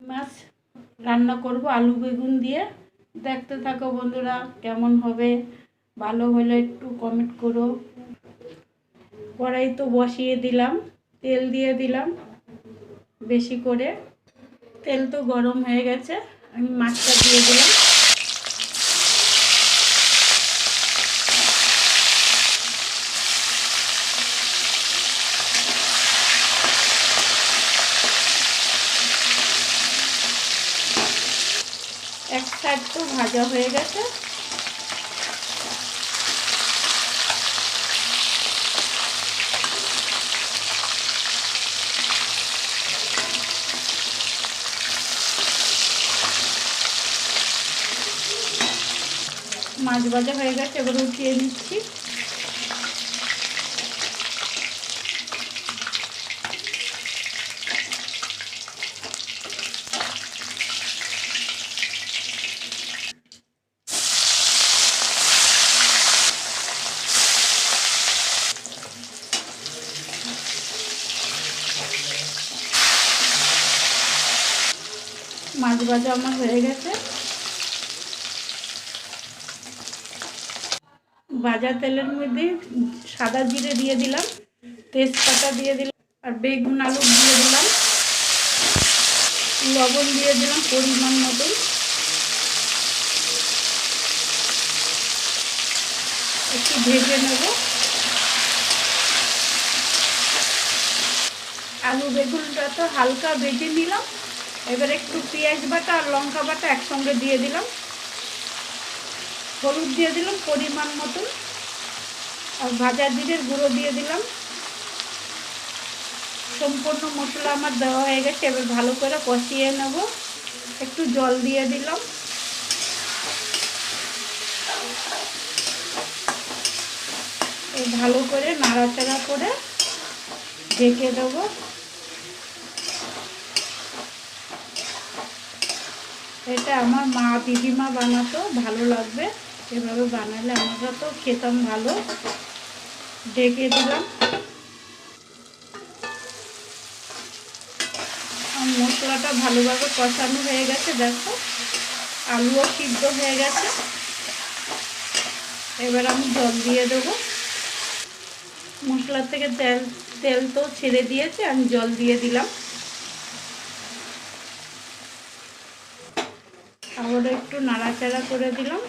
মাছ রান্না করব, আলু বেগুন দিয়ে। দেখতে থাকো বন্ধুরা, কেমন হবে? ভালো হলে একটু কমেন্ট করো। কড়াই তো বসিয়ে দিলাম, তেল দিয়ে দিলাম বেশি করে। তেল তো গরম হয়ে গেছে, আমি মাছটা দিয়ে দিলাম। এক সাইড তো ভাজা হয়ে গেছে। মাছ ভাজা হয়ে গেছে এবার উঠিয়ে নিচ্ছি। মাছ ভাজা আমার হয়ে গেছে। ভাজা তেলের মধ্যে সাদা জিরে দিয়ে দিলাম, তেজপাতা দিয়ে দিলাম, আর বেগুন আলু দিয়ে দিলাম। লবণ দিয়ে দিলাম পরিমাণ মতন। একটু ভেজে নেব। আলু বেগুনটা তো হালকা ভেজে নিলাম। এবার একটু পেঁয়াজ বাটা আর লঙ্কা বাটা একসঙ্গে দিয়ে দিলাম। হলুদ দিয়ে দিলাম পরিমাণ মতন আর ভাজা জিরের গুঁড়ো দিয়ে দিলাম। সম্পূর্ণ মশলা আমার দেওয়া হয়ে গেছে, এবার ভালো করে কষিয়ে নেব। একটু জল দিয়ে দিলাম। ভালো করে নাড়াচাড়া করে ঢেকে দেবো। এটা আমার মা দিদিমা বানাতো, ভালো লাগবে। এভাবে বানালে আমরা তো খেতাম ভালো। ডেকে দিলাম। মশলাটা ভালোভাবে কষানো হয়ে গেছে, দেখো। আলুও সিদ্ধ হয়ে গেছে। এবার আমি জল দিয়ে দেবো। মশলা থেকে তেল তেল তো ছেড়ে দিয়েছে, আমি জল দিয়ে দিলাম। আবারও একটু নাড়াচাড়া করে দিলাম।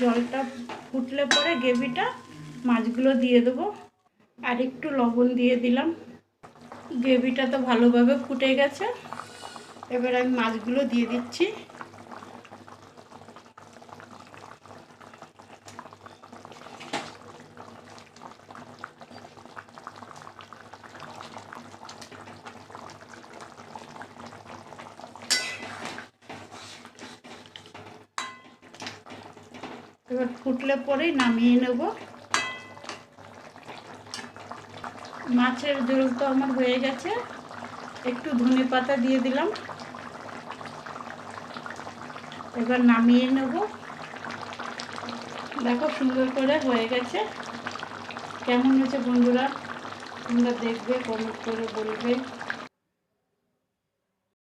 জলটা ফুটলে পরে গ্রেভিটা মাছগুলো দিয়ে দেবো। আর একটু লবণ দিয়ে দিলাম। গ্রেভিটা তো ভালোভাবে ফুটে গেছে। এবার আমি মাছগুলো দিয়ে দিচ্ছি। এবার ফুটলে পরেই নামিয়ে নেব। মাছের ঝোল তো আমার হয়ে গেছে। একটু ধনে পাতা দিয়ে দিলাম। এবার নামিয়ে নেব। দেখো সুন্দর করে হয়ে গেছে। কেমন হয়েছে বন্ধুরা? তোমরা দেখবে কমেন্ট করে বলবে।